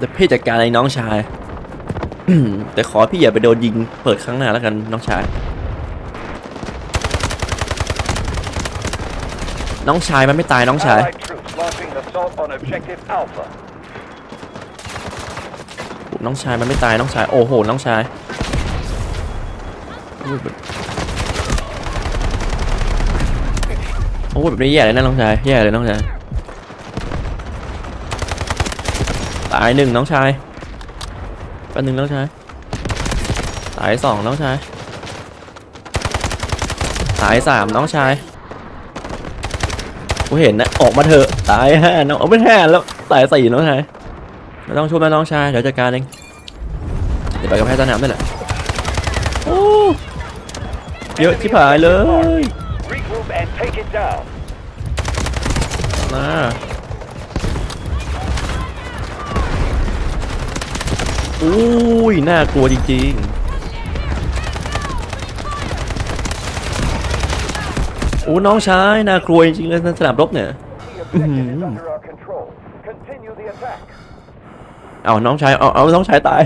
แต่พี่จัดการไอ้น้องชาย แต่ขอพี่อย่าไปโดนยิงเปิดครั้งหน้าแล้วกันน้องชาย น้องชายมันไม่ตายน้องชาย Allied troops launching assault on objective Alpha. น้องชายมันไม่ตายน้องชาย โอ้โห น้องชายโอ้ยแบบโอ้ยแบบนี้แย่เลยนะน้องชาย แย่เลยน้องชาย ตายหนึ่งน้องชายแปันหนึ่งน้องชายตายสองน้องชายตายสามน้องชายกูเห็นนะออกมาเถอะตายห้าน้องเอาไม่ห้าแล้วตายสี่น้องชายไม่ต้องช่วยนะน้องชายเดี๋ยวจัดการเองเดี๋ยวไปกับแพทย์สนามนี่แหละโอ้เยอะชิบหายเลย Regroup and take it down. นะ อุ้ยน่ากลัวจริงๆโอ้น้องชายน่ากลัวจริงๆเลยสนามรบเนี่ยเอาน้องชายเอาเอาน้องชายตาย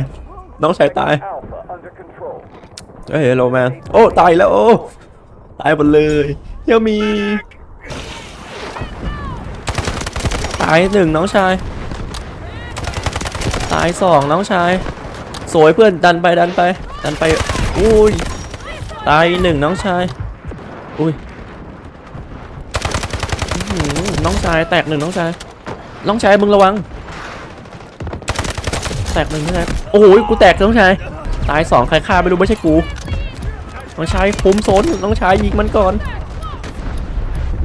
น้องชายตายเฮ้ยโรแมนโอ้ตายแล้วโอ้ตายหมดเลยเดี๋ยวมีตายหนึ่งน้องชาย ตายสองน้องชาย สวยเพื่อนดันไปดันไป ดันไปอุ้ยตายหนึ่งน้องชายอุ้ยน้องชายแตกหนึ่งน้องชายน้องชายมึงระวัง แตกหนึ่งน้องชายโอ้โหกูแตกน้องชายตายสองใครฆ่าไม่รู้ไม่ใช่กูน้องชายคุมโซนน้องชายยิงมันก่อน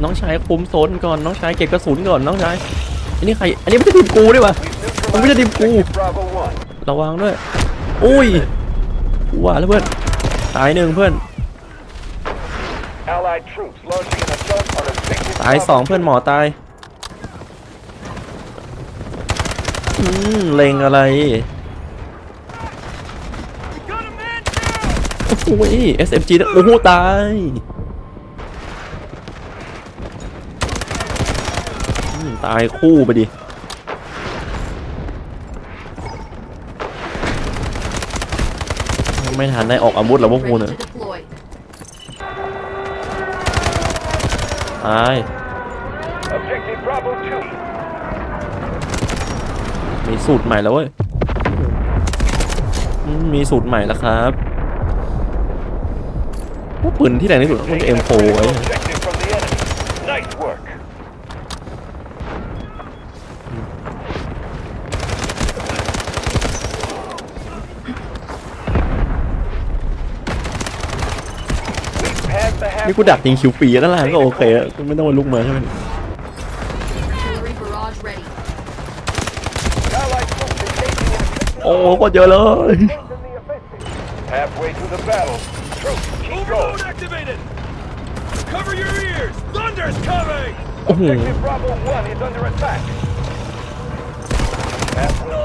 น้องชายคุมโซนก่อนน้องชายเก็บกระสุนก่อนน้องชายอันนี้ใครอันนี้ไม่ใช่ทีมกูด้วยวะ We've Không biết là tìm neutralized cù. objective Bravo 1. ระวังด้วยอุ้ยกูว่าแล้วเพื่อนตายหนึ่งเพื่อน Allied troops launching an assault on objective ตาย Bravo สองเพื่อนหมอตายอืมเลงอะไรโอ้โห SMG นะโอ้โหตายอืมตายคู่ไปดิ ไม่ทันได้ออกอาวุธแล้วพวกกู Ready เนี่ย to deploy. ตาย Objective Bravo 2. มีสูตรใหม่แล้วเว้ยอืมมีสูตรใหม่แล้วครับพวกปืนที่แรงที่สุดมันเอ็มโฟไว้ นี่กูดักยิงคิวปีด้านล่างก็โอเคแล้วกูไม่ต้องมาลุกมาใช่ไหม Artillery barrage ready. Allied troops engaging in a โอ้โคตรเยอะเลย in the offensive. Halfway through the battle. Troops, keep going. Overload activated! Cover your ears! Thunder's coming! โอ้โห Objective Bravo 1 is under attack. Halfway